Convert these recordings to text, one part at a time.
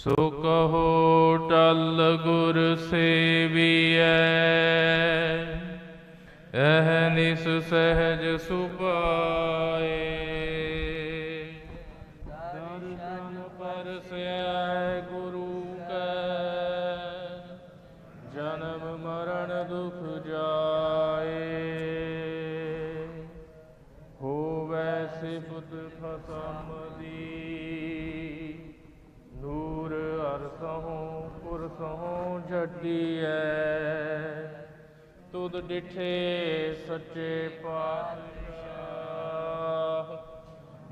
ਸੋ ਕਹੋ ਟਲ ਗੁਰ ਸੇਵੀਐ, ਇਹ ਨਿਸ ਸਹਿਜ ਸੁਪਾਏ ਦਰਸ਼ਨ ਪਰਸੈ ਗੁਰੂ ਕੈ, ਜਨਮ ਮਰਨ ਦੁਖ ਜਾਏ। ਹੋਵੈ ਸਿਫਤ ਖਸਮ ਦੀ। ਨੂਰ ਅਰਸਹੋਂ ਪੁਰਸਹੋਂ ਝੱਡੀਐ ਤੁਧ ਡਿਠੇ ਸੱਚੇ ਪਾਤਸ਼ਾਹ,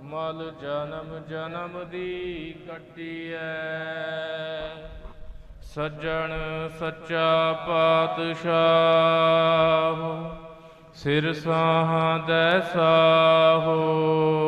ਮਲ ਜਨਮ ਜਨਮ ਦੀ ਕੱਟੀਐ। ਸੱਜਣ ਸੱਚਾ ਪਾਤਸ਼ਾਹ, ਸਿਰ ਸਾਹਾਂ ਦੈ ਸਾਹੋ।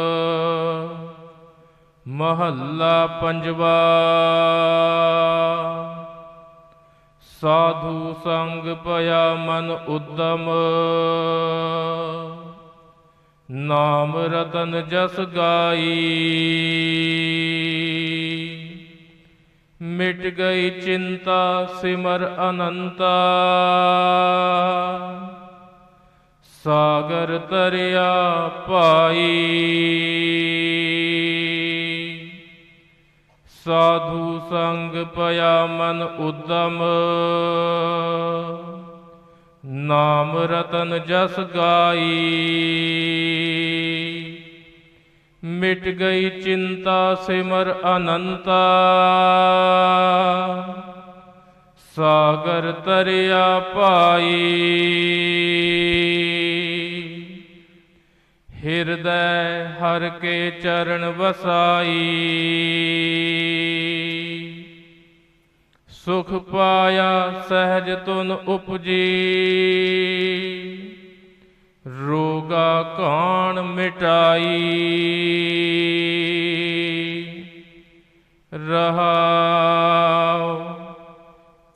ਮਹੱਲਾ ਪੰਜਵਾ। ਸਾਧੂ ਸੰਗ ਭਇਆ ਮਨ ਉਦਮ। ਨਾਮ ਰਤਨ ਜਸ ਗਾਈ। ਮਿਟ ਗਈ ਚਿੰਤਾ ਸਿਮਰ ਅਨੰਤਾ। ਸਾਗਰ ਤਰਿਆ ਪਾਈ ਸਾਧੂ ਸੰਗ ਪਿਆ ਮਨ ਉਦਮ। ਨਾਮ ਰਤਨ ਜਸ ਗਾਈ। ਮਿਟ ਗਈ ਚਿੰਤਾ ਸਿਮਰ ਅਨੰਤਾ। ਸਾਗਰ ਤਰਿਆ ਪਾਈ। ਹਿਰਦੈ ਹਰ ਕੇ ਚਰਨ ਵਸਾਈ। ਸੁਖ ਪਾਇਆ ਸਹਿਜ ਤੁਨ ਉਪਜੀ। ਰੋਗਾ ਕਾਣ ਮਿਟਾਈ। ਰਹਾਉ,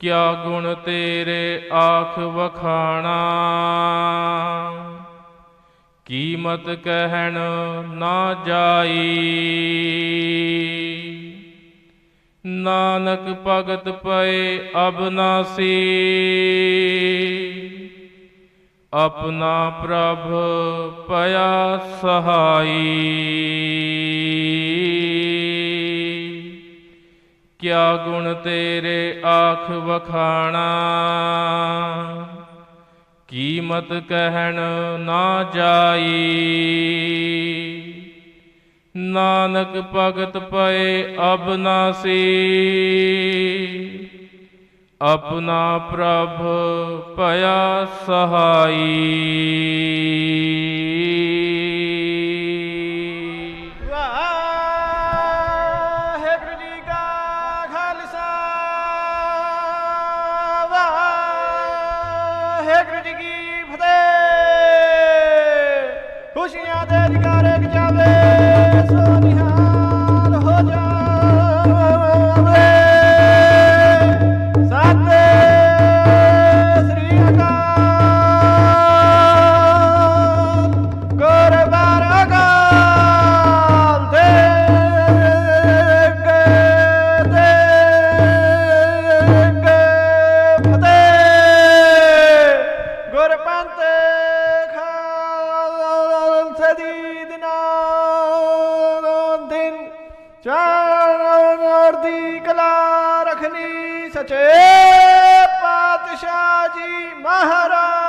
ਕਿਆ ਗੁਣ ਤੇਰੇ ਆਖ ਵਖਾਣਾ। ਕੀਮਤ ਕਹਿਣ ਨਾ ਜਾਈ। ਨਾਨਕ ਭਗਤ ਪਏ ਅਬਨਾਸੀ ਆਪਣਾ ਪ੍ਰਭ ਪਿਆ ਸਹਾਈ। ਕਿਆ ਗੁਣ ਤੇਰੇ ਆਖ ਵਖਾਣਾ। ਕੀਮਤ ਕਹਿਣ ਨਾ ਜਾਈ। ਨਾਨਕ ਭਗਤ ਪਏ ਅਬਨਾਸੀ ਆਪਣਾ ਪ੍ਰਭ ਪਿਆ ਸਹਾਈ। ਵਾਹਿਗੁਰੂ ਜੀ ਕਾ ਖਾਲਸਾ। ਵਾਹਿਗੁਰੂ ਜੀ ਕੀ ਫਤਿਹ। ਖੁਸ਼ੀਆਂ ਦੇ ਜਗਾਰੇ ਜਾਵੇ। ਦੀ ਕਲਾ ਰਖਨੀ ਸਚੇ ਪਾਤਸ਼ਾਹ ਜੀ ਮਹਾਰਾਜ।